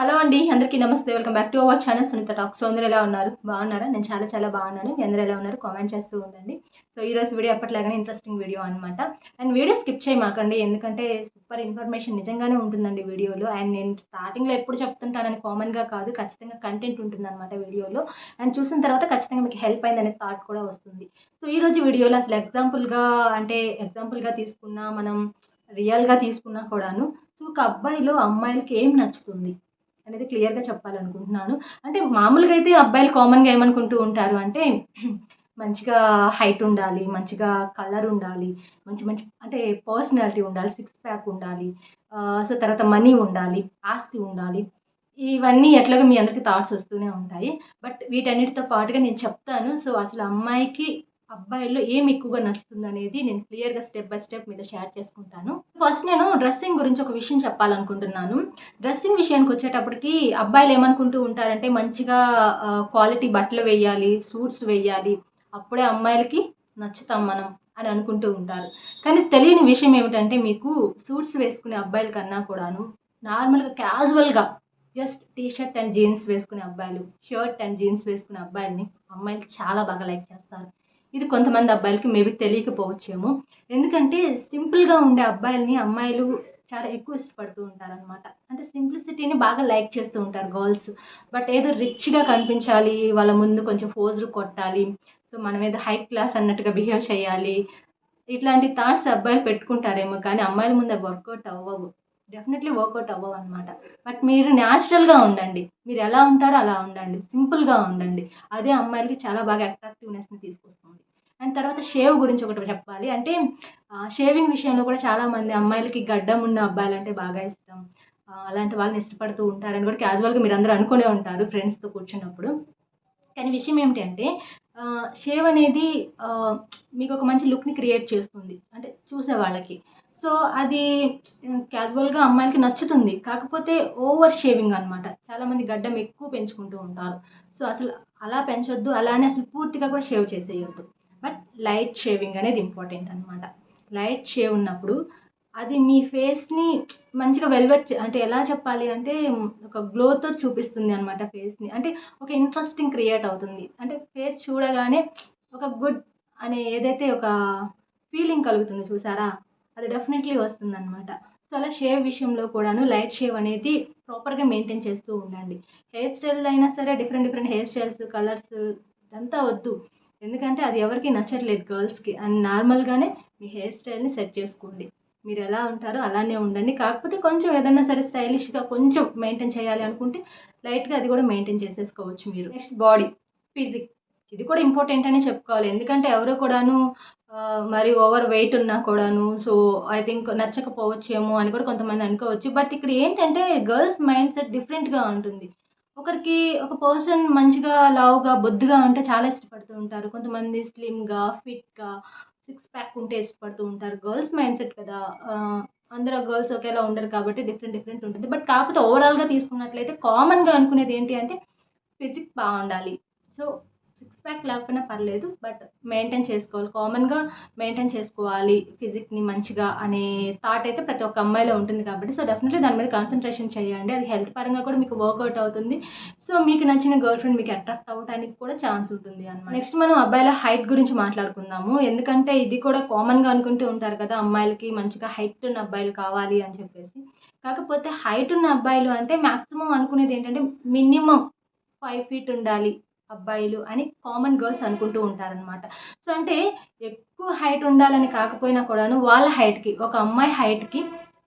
Hello అండి అందరికీ నమస్తే. Welcome back to our channel. Sunitha talk so అందరూ ఎలా ఉన్నారు? బాగున్నారా? నేను చాలా చాలా బాగున్నాను. మీ అందరూ ఎలా ఉన్నారు? కామెంట్ చేస్తూ ఉండండి. సో ఈ రోజు వీడియో ఎప్పటిలాగానే ఇంట్రెస్టింగ్ వీడియో అనమాట అండ్ వీడియో స్కిప్ చేయమాకండి. ఎందుకంటే సూపర్ ఇన్ఫర్మేషన్ నిజంగానే ఉంటుందండి వీడియోలో. అండ్ నేను స్టార్టింగ్లో ఎప్పుడు చెప్తుంటానని కామన్గా కాదు ఖచ్చితంగా కంటెంట్ ఉంటుందన్నమాట వీడియోలో. అండ్ చూసిన తర్వాత ఖచ్చితంగా మీకు హెల్ప్ అయిందనే థాట్ కూడా వస్తుంది. సో ఈరోజు వీడియోలో అసలు ఎగ్జాంపుల్గా అంటే ఎగ్జాంపుల్గా తీసుకున్నా మనం రియల్గా తీసుకున్నా కూడాను సో ఒక అబ్బాయిలో అమ్మాయిలకి ఏం నచ్చుతుంది? అనేది క్లియర్గా చెప్పాలనుకుంటున్నాను. అంటే మామూలుగా అయితే అబ్బాయిలు కామన్గా ఏమనుకుంటూ ఉంటారు అంటే మంచిగా హైట్ ఉండాలి మంచిగా కలర్ ఉండాలి మంచి మంచి అంటే పర్సనాలిటీ ఉండాలి సిక్స్ ప్యాక్ ఉండాలి సో తర్వాత మనీ ఉండాలి ఆస్తి ఉండాలి. ఇవన్నీ ఎట్లాగో మీ అందరికీ థాట్స్ వస్తూనే ఉంటాయి. బట్ వీటన్నిటితో పాటుగా నేను చెప్తాను. సో అసలు అమ్మాయికి అబ్బాయిల్లో ఏం ఎక్కువగా నచ్చుతుంది అనేది నేను క్లియర్గా స్టెప్ బై స్టెప్ మీద షేర్ చేసుకుంటాను. ఫస్ట్ నేను డ్రెస్సింగ్ గురించి ఒక విషయం చెప్పాలనుకుంటున్నాను. డ్రెస్సింగ్ విషయానికి వచ్చేటప్పటికి అబ్బాయిలు ఏమనుకుంటూ ఉంటారంటే మంచిగా క్వాలిటీ బట్టలు వేయాలి సూట్స్ వేయాలి అప్పుడే అమ్మాయిలకి నచ్చుతాం మనం అని అనుకుంటూ ఉంటారు. కానీ తెలియని విషయం ఏమిటంటే మీకు సూట్స్ వేసుకునే అబ్బాయిల కన్నా కూడాను నార్మల్గా క్యాజువల్గా just T shirt and jeans వేసుకునే అబ్బాయిలు షర్ట్ అండ్ జీన్స్ వేసుకునే అబ్బాయిల్ని అమ్మాయిలు చాలా బాగా లైక్ చేస్తారు. ఇది కొంతమంది అబ్బాయిలకి మేబీ తెలియకపోవచ్చేమో. ఎందుకంటే సింపుల్గా ఉండే అబ్బాయిల్ని అమ్మాయిలు చాలా ఎక్కువ ఇష్టపడుతూ ఉంటారనమాట అంటే సింప్లిసిటీని బాగా లైక్ చేస్తూ ఉంటారు గర్ల్స్. బట్ ఏదో రిచ్గా కనిపించాలి వాళ్ళ ముందు కొంచెం ఫోజులు కొట్టాలి సో మనం ఏదో హై క్లాస్ అన్నట్టుగా బిహేవ్ చేయాలి. ఇట్లాంటి థాట్స్ అబ్బాయిలు పెట్టుకుంటారేమో కానీ అమ్మాయిల ముందు వర్కౌట్ అవ్వవు. డెఫినెట్లీ వర్కౌట్ అవ్వవు అనమాట బట్ మీరు న్యాచురల్గా ఉండండి. మీరు ఎలా ఉంటారో అలా ఉండండి. సింపుల్గా ఉండండి. అదే అమ్మాయిలకి చాలా బాగా అట్రాక్టివ్నెస్ని తీసుకొస్తుంది. అండ్ తర్వాత షేవ్ గురించి ఒకటి చెప్పాలి. అంటే షేవింగ్ విషయంలో కూడా చాలామంది అమ్మాయిలకి గడ్డం ఉన్న అబ్బాయిలు అంటే బాగా ఇష్టం. అలాంటి వాళ్ళని ఇష్టపడుతూ ఉంటారని కూడా క్యాజువల్గా మీరు అందరూ అనుకునే ఉంటారు ఫ్రెండ్స్తో కూర్చున్నప్పుడు. కానీ విషయం ఏమిటి అంటే షేవ్ అనేది మీకు ఒక మంచి లుక్ని క్రియేట్ చేస్తుంది. అంటే చూసే వాళ్ళకి. సో అది క్యాజువల్గా అమ్మాయిలకి నచ్చుతుంది. కాకపోతే ఓవర్ షేవింగ్ అనమాట చాలామంది గడ్డం ఎక్కువ పెంచుకుంటూ ఉంటారు. సో అసలు అలా పెంచొద్దు. అలానే అసలు పూర్తిగా కూడా షేవ్ చేసేయొద్దు. బట్ లైట్ షేవింగ్ అనేది ఇంపార్టెంట్ అనమాట లైట్ షేవ్ ఉన్నప్పుడు అది మీ ఫేస్ని మంచిగా వెల్వెట్ అంటే ఎలా చెప్పాలి అంటే ఒక గ్లోతో చూపిస్తుంది అనమాట ఫేస్ని. అంటే ఒక ఇంట్రెస్టింగ్ క్రియేట్ అవుతుంది. అంటే ఫేస్ చూడగానే ఒక గుడ్ అనే ఏదైతే ఒక ఫీలింగ్ కలుగుతుంది చూసారా? అది డెఫినెట్లీ వస్తుంది అనమాట సో అలా షేవ్ విషయంలో కూడాను లైట్ షేవ్ అనేది ప్రాపర్గా మెయింటైన్ చేస్తూ ఉండండి. హెయిర్ స్టైల్ అయినా సరే different different hair styles colours ఇదంతా వద్దు. ఎందుకంటే అది ఎవరికి నచ్చట్లేదు గర్ల్స్కి. అండ్ నార్మల్గానే మీ హెయిర్ స్టైల్ని సెట్ చేసుకోండి. మీరు ఎలా ఉంటారో అలానే ఉండండి. కాకపోతే కొంచెం ఏదైనా సరే స్టైలిష్గా కొంచెం మెయింటైన్ చేయాలి అనుకుంటే లైట్గా అది కూడా మెయింటైన్ చేసేసుకోవచ్చు మీరు. Next body physique. ఇది కూడా ఇంపార్టెంట్ అనే చెప్పుకోవాలి. ఎందుకంటే ఎవరు కూడాను మరి ఓవర్ వెయిట్ ఉన్నా కూడాను సో ఐ థింక్ నచ్చకపోవచ్చేమో అని కూడా కొంతమంది అనుకోవచ్చు. బట్ ఇక్కడ ఏంటంటే గర్ల్స్ మైండ్ సెట్ డిఫరెంట్గా ఉంటుంది. ఒకరికి ఒక పర్సన్ మంచిగా లావుగా బొద్దుగా ఉంటే చాలా ఇష్టపడుతూ ఉంటారు. కొంతమంది స్లిమ్గా ఫిట్గా సిక్స్ ప్యాక్ ఉంటే ఇష్టపడుతూ ఉంటారు. గర్ల్స్ మైండ్ సెట్ కదా. అందరూ గర్ల్స్ ఒకేలా ఉండరు కాబట్టి డిఫరెంట్ డిఫరెంట్ ఉంటుంది. బట్ కాకపోతే ఓవరాల్గా తీసుకున్నట్లయితే కామన్గా అనుకునేది ఏంటి అంటే ఫిజిక్స్ బాగుండాలి. సో సిక్స్ ప్యాక్ లేకపోయినా పర్లేదు బట్ మెయింటైన్ చేసుకోవాలి. కామన్గా మెయింటైన్ చేసుకోవాలి ఫిజిక్ని మంచిగా అనే థాట్ అయితే ప్రతి ఒక్క అమ్మాయిలో ఉంటుంది కాబట్టి సో డెఫినెట్లీ దాని మీద కాన్సన్ట్రేషన్ చేయండి. అది హెల్త్ పరంగా కూడా మీకు వర్కౌట్ అవుతుంది. సో మీకు నచ్చిన గర్ల్ ఫ్రెండ్ మీకు అట్రాక్ట్ అవ్వడానికి కూడా ఛాన్స్ ఉంటుంది అనమాట నెక్స్ట్ మనం అబ్బాయిల హైట్ గురించి మాట్లాడుకుందాము. ఎందుకంటే ఇది కూడా కామన్గా అనుకుంటూ ఉంటారు కదా అమ్మాయిలకి మంచిగా హైట్ ఉన్న అబ్బాయిలు కావాలి అని చెప్పేసి. కాకపోతే హైట్ ఉన్న అబ్బాయిలు అంటే మ్యాక్సిమం అనుకునేది ఏంటంటే మినిమం ఫైవ్ ఫీట్ ఉండాలి. అబ్బాయిలు అని కామన్ గర్ల్స్ అనుకుంటూ ఉంటారనమాట సో అంటే ఎక్కువ హైట్ ఉండాలని కాకపోయినా కూడాను వాళ్ళ హైట్కి ఒక అమ్మాయి హైట్కి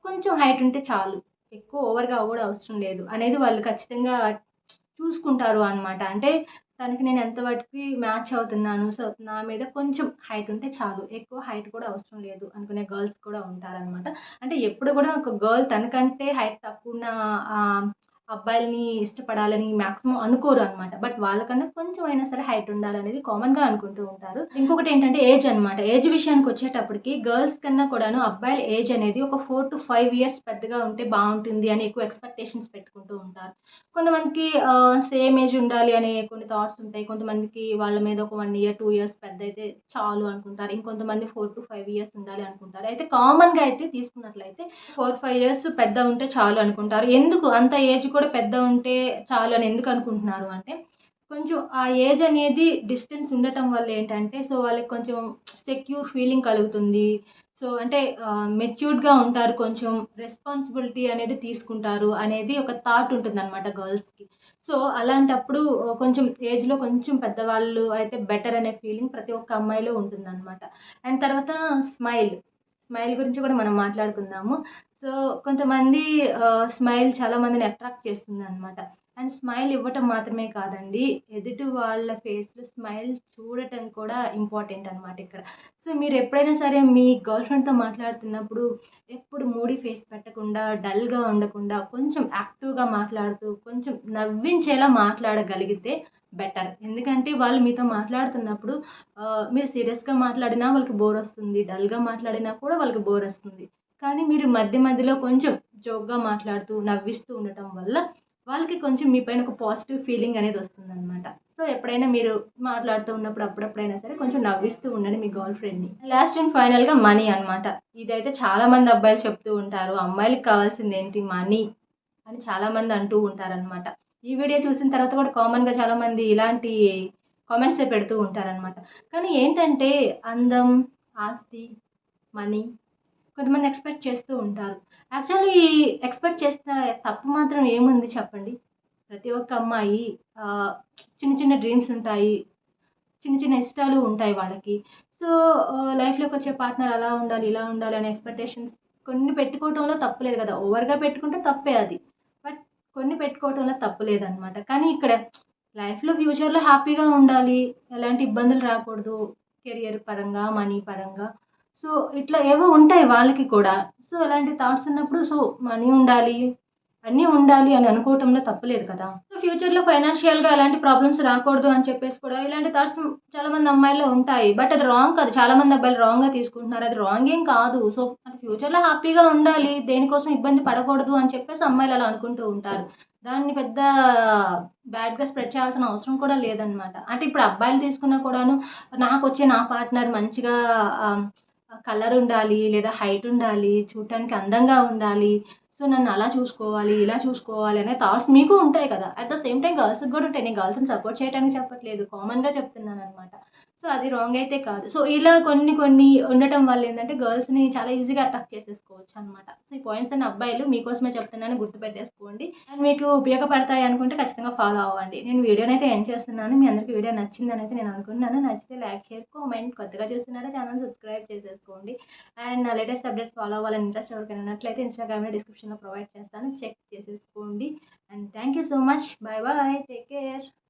కొంచెం హైట్ ఉంటే చాలు. ఎక్కువ ఓవర్గా కూడా అవసరం లేదు అనేది వాళ్ళు ఖచ్చితంగా చూసుకుంటారు అనమాట అంటే తనకి నేను ఎంత వాటికి మ్యాచ్ అవుతున్నాను సో నా మీద కొంచెం హైట్ ఉంటే చాలు. ఎక్కువ హైట్ కూడా అవసరం లేదు అనుకునే గర్ల్స్ కూడా ఉంటారనమాట అంటే ఎప్పుడు కూడా ఒక గర్ల్ తనకంటే హైట్ తక్కువ ఉన్న అబ్బాయిల్ని ఇష్టపడాలని మ్యాక్సిమం అనుకోరు అనమాట బట్ వాళ్ళకన్నా కొంచెం అయినా సరే హైట్ ఉండాలనేది కామన్గా అనుకుంటూ ఉంటారు. ఇంకొకటి ఏంటంటే ఏజ్ అనమాట ఏజ్ విషయానికి వచ్చేటప్పటికి గర్ల్స్ కన్నా కూడాను అబ్బాయిల ఏజ్ అనేది ఒక ఫోర్ టు ఫైవ్ ఇయర్స్ పెద్దగా ఉంటే బాగుంటుంది అని ఎక్కువ ఎక్స్పెక్టేషన్స్ పెట్టుకుంటూ ఉంటారు. కొంతమందికి సేమ్ ఏజ్ ఉండాలి అనే కొన్ని థాట్స్ ఉంటాయి. కొంతమందికి వాళ్ళ మీద ఒక వన్ ఇయర్ టూ ఇయర్స్ పెద్ద అయితే చాలు అనుకుంటారు. ఇంకొంతమంది ఫోర్ టు ఫైవ్ ఇయర్స్ ఉండాలి అనుకుంటారు. అయితే కామన్గా అయితే తీసుకున్నట్లయితే ఫోర్ ఫైవ్ ఇయర్స్ పెద్ద ఉంటే చాలు అనుకుంటారు. ఎందుకు? అంత ఏజ్ కూడా పెద్ద ఉంటే చాలు అని ఎందుకు అనుకుంటున్నారు అంటే కొంచెం ఆ ఏజ్ అనేది డిస్టెన్స్ ఉండటం వల్ల ఏంటంటే సో వాళ్ళకి కొంచెం సెక్యూర్ ఫీలింగ్ కలుగుతుంది. సో అంటే మెచ్యూర్డ్గా ఉంటారు కొంచెం రెస్పాన్సిబిలిటీ అనేది తీసుకుంటారు అనేది ఒక థాట్ ఉంటుంది అనమాట గర్ల్స్కి సో అలాంటప్పుడు కొంచెం ఏజ్లో కొంచెం పెద్దవాళ్ళు అయితే బెటర్ అనే ఫీలింగ్ ప్రతి ఒక్క అమ్మాయిలో ఉంటుందన్నమాట. అండ్ తర్వాత స్మైల్ స్మైల్ గురించి కూడా మనం మాట్లాడుకుందాము. సో కొంతమంది స్మైల్ చాలా మందిని అట్రాక్ట్ చేస్తుంది అనమాట అండ్ స్మైల్ ఇవ్వటం మాత్రమే కాదండి. ఎదుటి వాళ్ళ ఫేస్లో స్మైల్ చూడటం కూడా ఇంపార్టెంట్ అనమాట ఇక్కడ. సో మీరు ఎప్పుడైనా సరే మీ గర్ల్ ఫ్రెండ్తో మాట్లాడుతున్నప్పుడు ఎప్పుడు మూడీ ఫేస్ పెట్టకుండా డల్గా ఉండకుండా కొంచెం యాక్టివ్గా మాట్లాడుతూ కొంచెం నవ్వించేలా మాట్లాడగలిగితే బెటర్. ఎందుకంటే వాళ్ళు మీతో మాట్లాడుతున్నప్పుడు మీరు సీరియస్గా మాట్లాడినా వాళ్ళకి బోర్ వస్తుంది డల్గా మాట్లాడినా కూడా వాళ్ళకి బోర్ వస్తుంది. కానీ మీరు మధ్య మధ్యలో కొంచెం జోక్గా మాట్లాడుతూ నవ్విస్తూ ఉండటం వల్ల వాళ్ళకి కొంచెం మీ పైన ఒక పాజిటివ్ ఫీలింగ్ అనేది వస్తుందన్నమాట. సో ఎప్పుడైనా మీరు మాట్లాడుతూ ఉన్నప్పుడు అప్పుడప్పుడైనా సరే కొంచెం నవ్విస్తూ ఉండండి మీ గర్ల్ ఫ్రెండ్ని. లాస్ట్ అండ్ ఫైనల్గా మనీ అనమాట ఇదైతే చాలామంది అబ్బాయిలు చెప్తూ ఉంటారు అమ్మాయిలకి కావాల్సింది ఏంటి మనీ? అని చాలామంది అంటూ ఉంటారనమాట ఈ వీడియో చూసిన తర్వాత కూడా కామన్గా చాలామంది ఇలాంటి కామెంట్స్ పెడుతూ ఉంటారనమాట కానీ ఏంటంటే అందం ఆస్తి మనీ కొంతమంది ఎక్స్పెక్ట్ చేస్తూ ఉంటారు. యాక్చువల్లీ ఎక్స్పెక్ట్ చేస్తే తప్పు మాత్రం ఏముంది చెప్పండి? ప్రతి ఒక్క అమ్మాయి చిన్న చిన్న డ్రీమ్స్ ఉంటాయి. చిన్న చిన్న ఇష్టాలు ఉంటాయి వాళ్ళకి. సో లైఫ్లోకి వచ్చే పార్ట్నర్ అలా ఉండాలి ఇలా ఉండాలి అనే ఎక్స్పెక్టేషన్స్ కొన్ని పెట్టుకోవటంలో తప్పులేదు కదా. ఓవర్గా పెట్టుకుంటే తప్పే అది. బట్ కొన్ని పెట్టుకోవటంలో తప్పు లేదనమాట కానీ ఇక్కడ లైఫ్లో ఫ్యూచర్లో హ్యాపీగా ఉండాలి. ఎలాంటి ఇబ్బందులు రాకూడదు. కెరియర్ పరంగా మనీ పరంగా. సో ఇట్లా ఏవో ఉంటాయి వాళ్ళకి కూడా. సో అలాంటి థాట్స్ ఉన్నప్పుడు సో మనీ ఉండాలి అన్నీ ఉండాలి అని అనుకోవటంలో తప్పలేదు కదా. సో ఫ్యూచర్లో ఫైనాన్షియల్గా ఎలాంటి ప్రాబ్లమ్స్ రాకూడదు అని చెప్పేసి కూడా ఇలాంటి థాట్స్ చాలామంది అమ్మాయిల్లో ఉంటాయి. బట్ అది రాంగ్ కాదు. చాలామంది అబ్బాయిలు రాంగ్గా తీసుకుంటున్నారు. అది రాంగ్ ఏం కాదు. సో అది ఫ్యూచర్లో హ్యాపీగా ఉండాలి. దేనికోసం ఇబ్బంది పడకూడదు అని చెప్పేసి అమ్మాయిలు అలా అనుకుంటూ ఉంటారు. దాన్ని పెద్ద బ్యాడ్గా స్ప్రెడ్ చేయాల్సిన అవసరం కూడా లేదనమాట అంటే ఇప్పుడు అబ్బాయిలు తీసుకున్నా కూడాను నాకు వచ్చే నా పార్ట్నర్ మంచిగా కలర్ ఉండాలి లేదా హైట్ ఉండాలి చూడటానికి అందంగా ఉండాలి. సో నన్ను అలా చూసుకోవాలి ఇలా చూసుకోవాలి అనే థాట్స్ మీకు ఉంటాయి కదా. అట్ ద సేమ్ టైం గర్ల్స్కి కూడా ఉంటాయి. నేను గర్ల్స్ని సపోర్ట్ చేయడానికి చెప్పట్లేదు. కామన్గా చెప్తున్నాను అనమాట సో అది రాంగ్ అయితే కాదు. సో ఇలా కొన్ని కొన్ని ఉండటం వల్ల ఏంటంటే గర్ల్స్ని చాలా ఈజీగా అటాక్ చేసేసుకోవచ్చు అనమాట సో ఈ పాయింట్స్ అన్ని అబ్బాయిలు మీకోసమే చెప్తున్నాను గుర్తుపెట్టేసుకోండి. అండ్ మీకు ఉపయోగపడతాయి అనుకుంటే ఖచ్చితంగా ఫాలో అవ్వండి. నేను వీడియోని అయితే ఎండ్ చేస్తున్నాను. మీ అందరికీ వీడియో నచ్చిందని అయితే నేను అనుకున్నాను నచ్చితే లైక్ షేర్ కామెంట్ కొత్తగా చూస్తున్నారా ఛానల్ సబ్స్క్రైబ్ చేసేసుకోండి. అండ్ నా లేటెస్ట్ అప్డేట్స్ ఫాలో అవ్వాలని ఇంట్రెస్ట్ ఎవరికైనా ఉన్నట్లయితే ఇన్స్టాగ్రామ్లో డిస్క్రిప్షన్లో ప్రొవైడ్ చేస్తాను. చెక్ చేసేసుకోండి. And thank you so much bye bye take care